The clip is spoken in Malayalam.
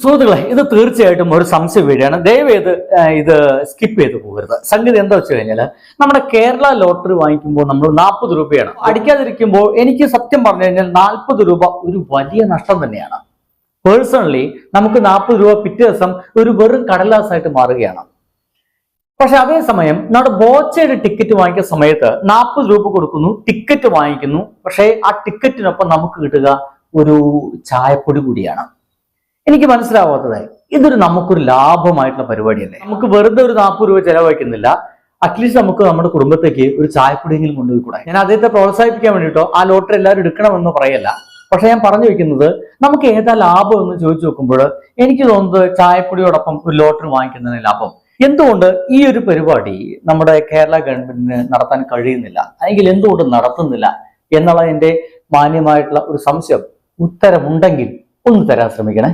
സുഹൃത്തുക്കളെ ഇത് തീർച്ചയായിട്ടും ഒരു സംശയ വീഡിയോയാണ്. ദയവേത് ഇത് സ്കിപ്പ് ചെയ്ത് പോകരുത്. സംഗതി എന്താ വെച്ച് കഴിഞ്ഞാൽ നമ്മുടെ കേരള ലോട്ടറി വാങ്ങിക്കുമ്പോൾ നമ്മൾ നാൽപ്പത് രൂപയാണ്. അടിക്കാതിരിക്കുമ്പോൾ എനിക്ക് സത്യം പറഞ്ഞു കഴിഞ്ഞാൽ നാൽപ്പത് രൂപ ഒരു വലിയ നഷ്ടം തന്നെയാണ്. പേഴ്സണലി നമുക്ക് നാൽപ്പത് രൂപ പിറ്റേ ദിവസം ഒരു വെറും കടലാസായിട്ട് മാറുകയാണ്. പക്ഷെ അതേസമയം നമ്മുടെ ബോച്ചയുടെ ടിക്കറ്റ് വാങ്ങിക്കുന്ന സമയത്ത് നാൽപ്പത് രൂപ കൊടുക്കുന്നു ടിക്കറ്റ് വാങ്ങിക്കുന്നു. പക്ഷേ ആ ടിക്കറ്റിനൊപ്പം നമുക്ക് കിട്ടുക ഒരു ചായപ്പൊടി കൂടിയാണ്. എനിക്ക് മനസ്സിലാവാത്തത് ഇതൊരു നമുക്കൊരു ലാഭമായിട്ടുള്ള പരിപാടിയല്ലേ? നമുക്ക് വെറുതെ ഒരു നാൽപ്പത് രൂപ ചെലവഴിക്കുന്നില്ല. അറ്റ്ലീസ്റ്റ് നമുക്ക് നമ്മുടെ കുടുംബത്തേക്ക് ഒരു ചായപ്പൊടിയെങ്കിലും കൊണ്ടുപോയി കൂടാ ഞാൻ അദ്ദേഹത്തെ പ്രോത്സാഹിപ്പിക്കാൻ വേണ്ടിയിട്ടോ ആ ലോട്ടറി എല്ലാവരും എടുക്കണമെന്ന് പറയല്ല. പക്ഷെ ഞാൻ പറഞ്ഞു വെക്കുന്നത് നമുക്ക് ഏതാ ലാഭം എന്ന് ചോദിച്ചു നോക്കുമ്പോൾ എനിക്ക് തോന്നുന്നത് ചായപ്പൊടിയോടൊപ്പം ഒരു ലോട്ടറി വാങ്ങിക്കുന്നതിന് ലാഭം. എന്തുകൊണ്ട് ഈ ഒരു പരിപാടി നമ്മുടെ കേരള ഗവൺമെന്റിന് നടത്താൻ കഴിയുന്നില്ല? അല്ലെങ്കിൽ എന്തുകൊണ്ട് നടത്തുന്നില്ല? എന്നുള്ള എന്റെ മാന്യമായിട്ടുള്ള ഒരു സംശയം ഉത്തരമുണ്ടെങ്കിൽ ഒന്ന് തരാൻ ശ്രമിക്കണേ.